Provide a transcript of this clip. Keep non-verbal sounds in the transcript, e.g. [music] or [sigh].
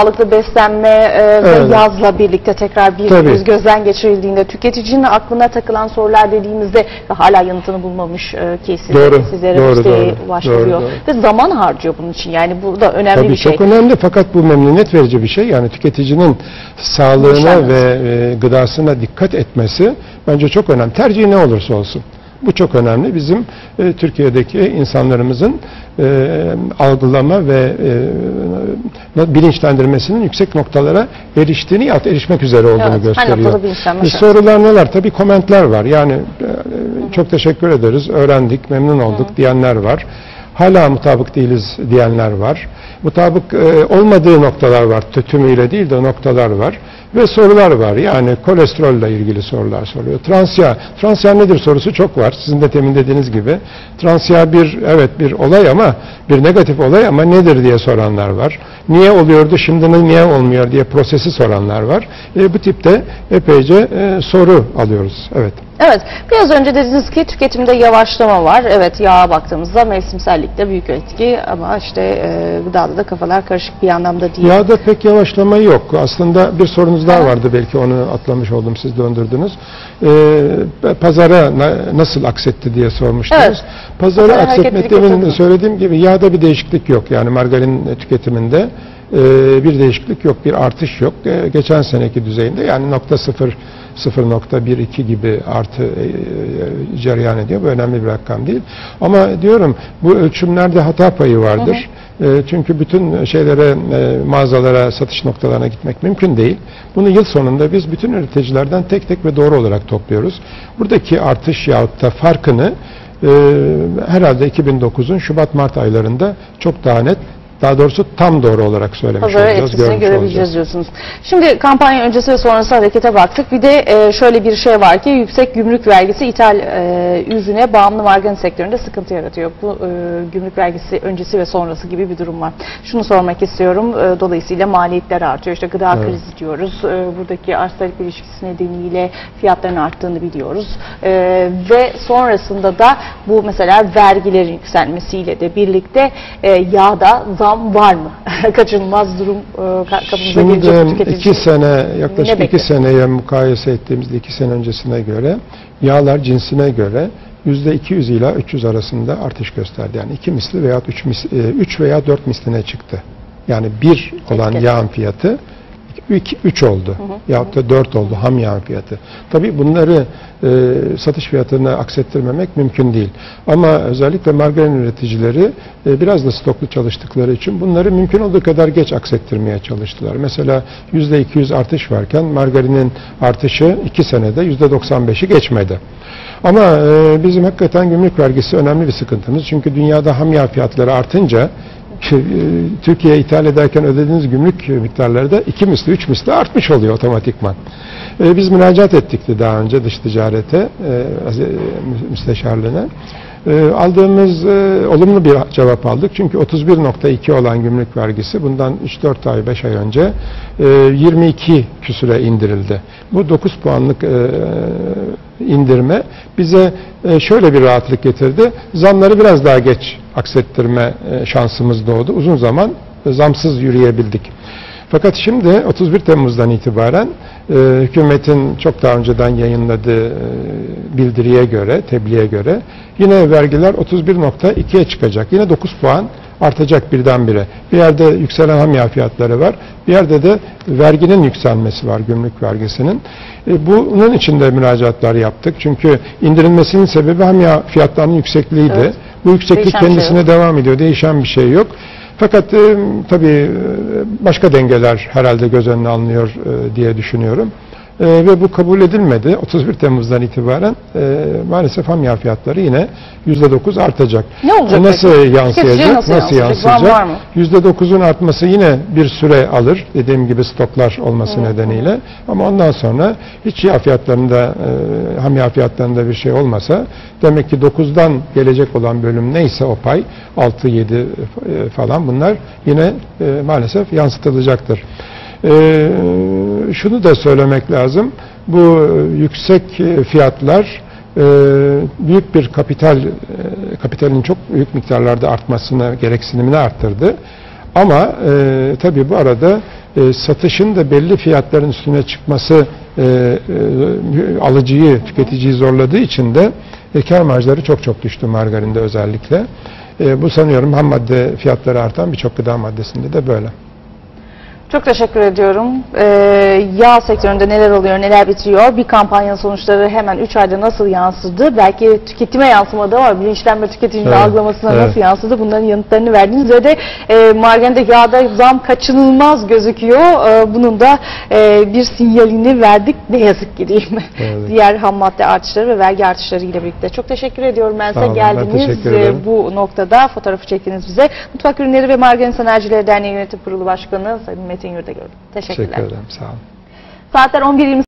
Sağlıklı beslenme e, ve Evet. yazla birlikte tekrar bir Tabii. göz gözden geçirildiğinde tüketicinin aklına takılan sorular dediğimizde ve hala yanıtını bulmamış e, kesim Doğru, sizlere doğru, doğru, ulaştırıyor. doğru, Ve zaman harcıyor bunun için. Yani burada önemli Tabii bir şey. çok önemli fakat bu memnuniyet verici bir şey. Yani tüketicinin sağlığına Yaşanması. ve e, gıdasına dikkat etmesi bence çok önemli. Tercihi ne olursa olsun. Bu çok önemli. Bizim e, Türkiye'deki insanlarımızın e, algılama ve e, bilinçlendirmesinin yüksek noktalara eriştiğini ya da erişmek üzere olduğunu Evet, her gösteriyor. E, sorular neler? Tabii komentler var. Yani e, çok teşekkür ederiz, öğrendik, memnun olduk diyenler var. Hala mutabık değiliz diyenler var. Mutabık e, olmadığı noktalar var. Tü- Tümüyle değil de noktalar var. Ve sorular var. Yani kolesterolle ilgili sorular soruyor. Transiya. Transiya nedir sorusu çok var. Sizin de temin dediğiniz gibi. Transiya bir, evet bir olay ama bir negatif olay ama nedir diye soranlar var. Niye oluyordu şimdi niye olmuyor diye prosesi soranlar var. E, bu tipte epeyce e, soru alıyoruz. Evet. Evet, biraz önce dediniz ki tüketimde yavaşlama var. Evet, yağa baktığımızda mevsimsellikte büyük etki ama işte e, gıdada da kafalar karışık bir anlamda değil. Yağda pek yavaşlama yok. Aslında bir sorunuz daha Ha. vardı belki onu atlamış oldum siz döndürdünüz. Ee, pazara na- nasıl aksetti diye sormuştunuz. Evet. Pazara aksetme demin söylediğim gibi yağda bir değişiklik yok. Yani margarin tüketiminde e, bir değişiklik yok, bir artış yok. E, geçen seneki düzeyinde yani nokta sıfır 0.12 gibi artı e, e, cereyan ediyor. Bu önemli bir rakam değil. Ama diyorum bu ölçümlerde hata payı vardır. E, çünkü bütün şeylere, e, mağazalara, satış noktalarına gitmek mümkün değil. Bunu yıl sonunda biz bütün üreticilerden tek tek ve doğru olarak topluyoruz. Buradaki artış yahut da farkını e, herhalde 2009'un Şubat-Mart aylarında çok daha net daha doğrusu tam doğru olarak söylemiş Pazara olacağız, etkisini görmüş görebileceğiz olacağız. diyorsunuz. Şimdi kampanya öncesi ve sonrası harekete baktık. Bir de e, şöyle bir şey var ki yüksek gümrük vergisi ithal e, ürüne bağımlı margarin sektöründe sıkıntı yaratıyor. Bu e, gümrük vergisi öncesi ve sonrası gibi bir durum var. Şunu sormak istiyorum. E, dolayısıyla maliyetler artıyor. İşte gıda Evet. krizi diyoruz. E, buradaki arz talep ilişkisi nedeniyle fiyatların arttığını biliyoruz. E, ve sonrasında da bu mesela vergilerin yükselmesiyle de birlikte e, yağda zam var mı? [laughs] Kaçınılmaz durum e, ka- kapımıza gelecek mi Şimdi tüketici? iki sene, Ne yaklaşık iki bekliyor? seneye mukayese ettiğimizde iki sene öncesine göre yağlar cinsine göre yüzde 200 ila 300 arasında artış gösterdi. Yani iki misli veya üç, mis, e, üç veya dört misline çıktı. Yani bir olan Etiket. yağın fiyatı 3 oldu. Yahut da 4 oldu ham yağın fiyatı. Tabii bunları e, satış fiyatına aksettirmemek mümkün değil. Ama özellikle margarin üreticileri e, biraz da stoklu çalıştıkları için bunları mümkün olduğu kadar geç aksettirmeye çalıştılar. Mesela %200 artış varken margarinin artışı 2 senede %95'i geçmedi. Ama e, bizim hakikaten gümrük vergisi önemli bir sıkıntımız. Çünkü dünyada ham yağ fiyatları artınca Türkiye'ye ithal ederken ödediğiniz gümrük miktarları da iki misli, üç misli artmış oluyor otomatikman. E, Biz müracaat ettik de daha önce dış ticarete, e, mü- müsteşarlığına. E, Aldığımız e, olumlu bir cevap aldık. Çünkü 31.2 olan gümrük vergisi bundan 3-4 ay, 5 ay önce e, 22 küsüre indirildi. Bu 9 puanlık e, indirme bize e, şöyle bir rahatlık getirdi. Zamları biraz daha geç aksettirme e, şansımız doğdu. Uzun zaman e, zamsız yürüyebildik. Fakat şimdi 31 Temmuz'dan itibaren e, hükümetin çok daha önceden yayınladığı e, bildiriye göre, tebliğe göre yine vergiler 31.2'ye çıkacak. Yine 9 puan artacak birdenbire. Bir yerde yükselen ham yağ fiyatları var. Bir yerde de verginin yükselmesi var, gümrük vergisinin. E, bunun için de müracaatlar yaptık. Çünkü indirilmesinin sebebi ham yağ fiyatlarının yüksekliğiydi. Evet. Bu yükseklik Değişen şey kendisine yok. devam ediyor. Değişen bir şey yok. Fakat e, tabii e, başka dengeler herhalde göz önüne alınıyor e, diye düşünüyorum. E, ve bu kabul edilmedi. 31 Temmuz'dan itibaren e, maalesef ham yağ fiyatları yine %9 artacak. Ne olacak Bu nasıl peki? yansıyacak? Tüketiciye nasıl yansıyacak? Zam var mı? %9'un artması yine bir süre alır. Dediğim gibi stoklar olması nedeniyle. Ama ondan sonra hiç yağ fiyatlarında, e, ham yağ fiyatlarında bir şey olmasa demek ki 9'dan gelecek olan bölüm neyse o pay 6 7 e, falan bunlar yine e, maalesef yansıtılacaktır. E, şunu da söylemek lazım. Bu yüksek e, fiyatlar e, büyük bir kapital e, kapitalin çok büyük miktarlarda artmasına gereksinimini arttırdı. Ama e, tabii bu arada e, satışın da belli fiyatların üstüne çıkması e, e, alıcıyı, tüketiciyi zorladığı için de e, kar marjları çok çok düştü margarinde özellikle. E, bu sanıyorum ham madde fiyatları artan birçok gıda maddesinde de böyle. Çok teşekkür ediyorum. Ee, yağ sektöründe neler oluyor, neler bitiriyor? Bir kampanyanın sonuçları hemen 3 ayda nasıl yansıdı? Belki tüketime yansımadı ama bilinçlenme tüketicinin Evet, algılamasına evet. nasıl yansıdı? Bunların yanıtlarını verdiniz ve de e, margarinde yağda zam kaçınılmaz gözüküyor. E, bunun da e, bir sinyalini verdik. Ne yazık ki değil mi? Evet. Diğer ham madde artışları ve vergi artışları ile birlikte. Çok teşekkür ediyorum ben size. Olun, ben Geldiniz teşekkür e, ederim. bu noktada fotoğrafı çektiniz bize. Mutfak Ürünleri ve Margarin Sanayicileri Derneği Yönetim Kurulu Başkanı Sayın Metin Yurdagöl. Teşekkürler. Teşekkür ederim. Sağ olun. Saatler 11.28